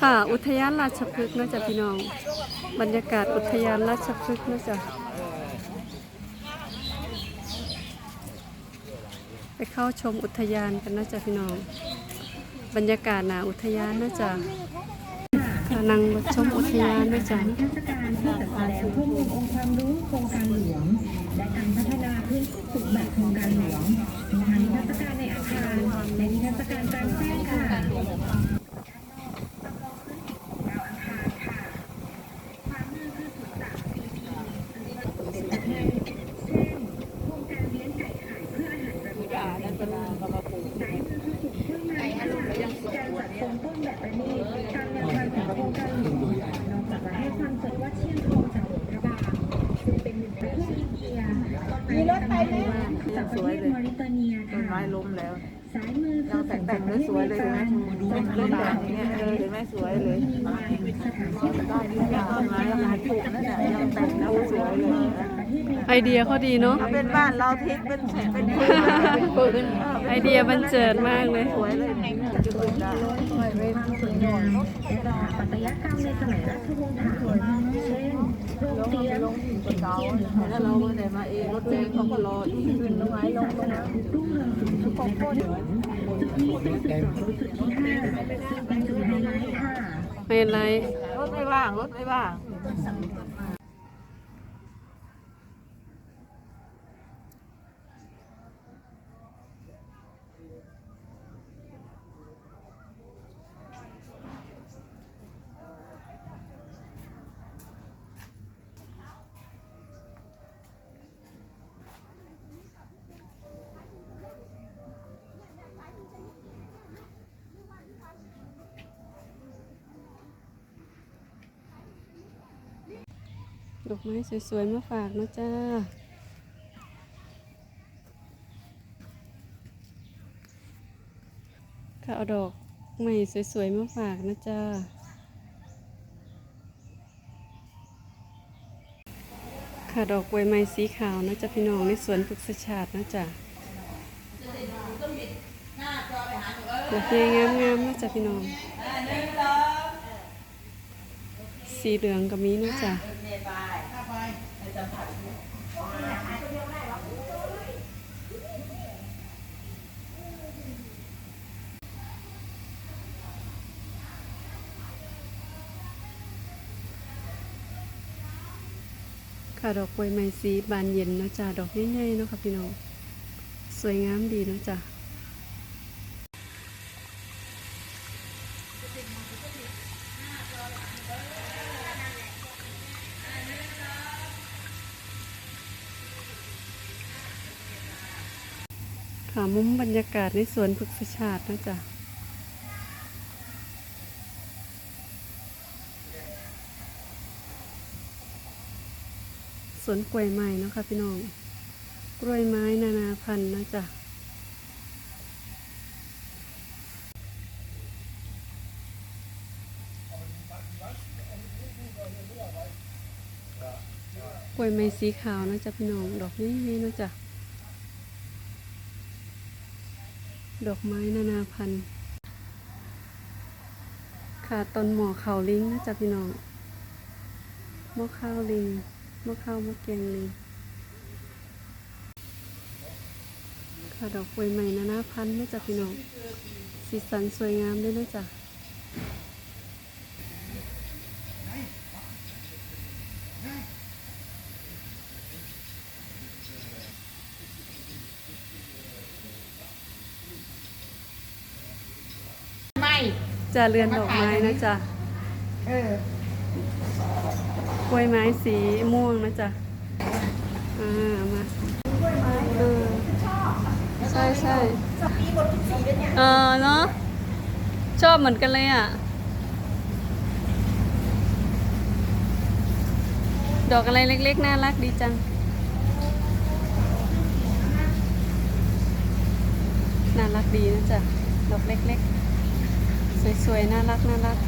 ค่ะอุทยานราชพฤกษ์นะจ้ะพี่น้อง บรรยากาศอุทยานราชพฤกษ์นะจ้ะไปเข้าชมอุทยานกันนะจ้ะพี่น้อง บรรยากาศหนาอุทยานนะจ้ะค่ะนั่งชมอุทยานนะจ้ะนิทรรศการที่จัดแสดงข้อมูลองค์ความรู้โครงการหลวง และการพัฒนาพื้นที่ปลูกแบบโครงการหลวงมีทั้งนิทรรศการในอาคารและนิทรรศการกลางแจ้งค่ะ การจัดโครง ต้นแบบประณีตกามแนวทางของโครงการหลวงนอกจากจะให้ความสดว่าเชี่ยงทองจากหลวงพระบางซึ่งเป็นหนึ่งประเทศอินเดียมีรถไปไหมจากประเทศมอริเตเนียค่ะต้นไม้ล้มแล้วซ้ายมือคือแต่งแต่งแล้วสวยเลยเห็นไหมต้นต้น แบบนี้เออเห็นไหมสวยเลยมีวายสถานที่ประกอบต้นไม้เราปลูกนั่นแหละเราแต่งแล้วสวยเลยประเทศในไอเดียเขาดีเนาะถ้าเป็นบ้านเราทิ้งเป็นเป็นปืนเป็นปืนไอเดียบันเจิดมากเลยสวยเลยจะปืนได้ความสวยงามและสถาปัตยกรรมในสมัยราชวงศ์ถังเช่นโรงเตียงเก่าแล้วเราเมื่อไหร่มาเองรถแดงเขาก็รออีกขึ้นต้นไม้ลงศาสนาพุทธรุ่งเรืองสูงสุดในประเทศจุดนี้เป็นจุดจอดรถจุดที่ห้าซึ่งเป็นจุดไฮไลท์ค่ะ ไฮไลท์ รถไม่ว่าง รถไม่ว่าง ดอกไม้สวยๆ มาฝากนะจ้า ค่ะเอาดอกไม้สวยๆ มาฝากนะจ้า ค่ะดอกกล้วยไม้สีขาวนะจ๊ะพี่น้องในสวนพฤกษชาตินะจ๊ะดอกใหญ่งามๆนะจ๊ะพี่น้องสีเหลืองก็มีนะจ๊ะ ค่ะดอกกล้วยไม้สีบานเย็นเนาะจ้ะดอกใหญ่ๆเนาะค่ะพี่น้อง สวยงามดีเนาะจ้ะ ค่ะมุมบรรยากาศในสวนพฤกษชาตินะจ้ะสวนกล้วยไม้เนาะค่ะพี่น้อง กล้วยไม้นานาพันธุ์นะจ๊ะกล้วยไม้สีขาวนะจ๊ะพี่น้อง ดอกนี้นะจ๊ะ ดอกไม้นานาพันธุ์ค่ะต้นหมอเขาลิงนะจ๊ะพี่น้องมอข้าวลิงมะข้าวมะแกงลิงค่ะดอกกล้วยใหม่นานาพันธุ์นะจ๊ะพี่น้องสีสันสวยงามด้วยนะจ๊ะ จะเรือนดอกไม้นะจ๊ะเออกล้วยไม้สีม่วงนะจ๊ะอ่ามาเออใช่ใช่เออเนาะชอบเหมือนกันเลยอะ ดอกอะไรเล็กๆ น่ารักดีจัง น่ารักดีนะจ๊ะ ดอกเล็กๆ สวยๆ น่ารักน่ารัก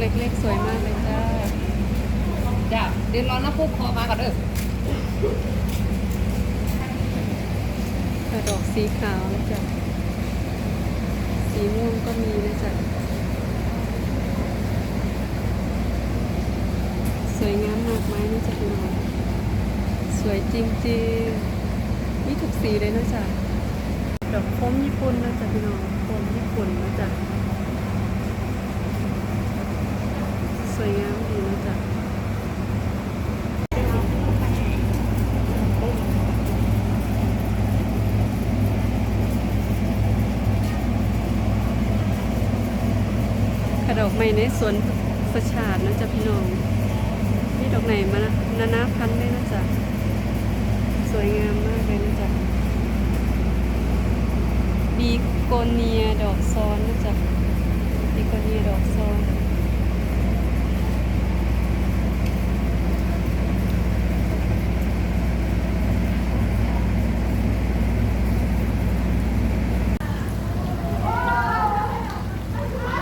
เล็กๆ สวยมากเลย เดี๋ยวรอน้าปุ๊บพอมาก่อนเด้อกระดอกสีขาวนะจ๊ะสีม่วงก็มีนะจ๊ะสวยงามมากไหมนะจ๊ะพี่น้องสวยจริงๆนี่ถูกสีเลยนะจ๊ะดอกโคมญี่ปุ่นนะจ๊ะพี่น้องโคมญี่ปุ่นนะจ๊ะสวยงามดีนะจ๊ะ กระ ดอกไม้ในสวนประชาดนะจ๊ะพี่น้องนี่ดอกไหนมานะนานาพันธุ์เลยนะจ๊ะสวยงามมากเลยนะจ๊ะบีโกเนียดอกซ้อนนะจ๊ะบีโกเนียดอกซ้อน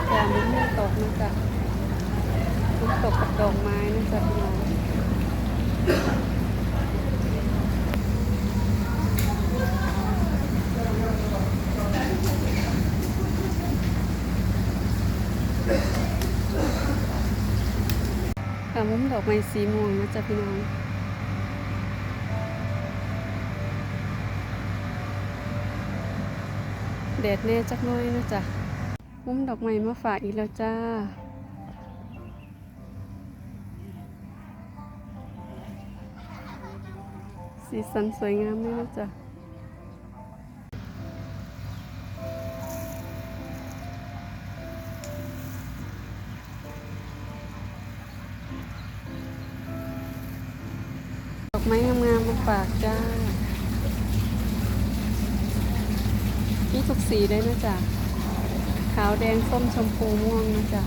แต่มันไม่ตกนะจ๊ะมันตกกับดอกไม้นะจ๊ะพี่น้อง ค่ะมุมด อกไม้สีม่วงนะจ๊ะพี่น้องแดดแน่จักหน้อยนะจ๊ะมุมดอกไม้มาฝากอีกแล้วจ้าสีสันสวยงามเลยนะจ๊ะ อกไม้งามๆมาฝากจ้ามีทุกสีได้นะจ๊ะขาวแดงส้มชมพูม่วงนะจ๊ะ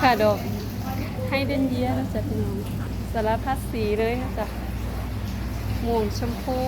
ค่ะดอกให้เดนเยียนะจ๊ะพี่น้องสารพัดสีเลยนะจ๊ะม่วงชมพู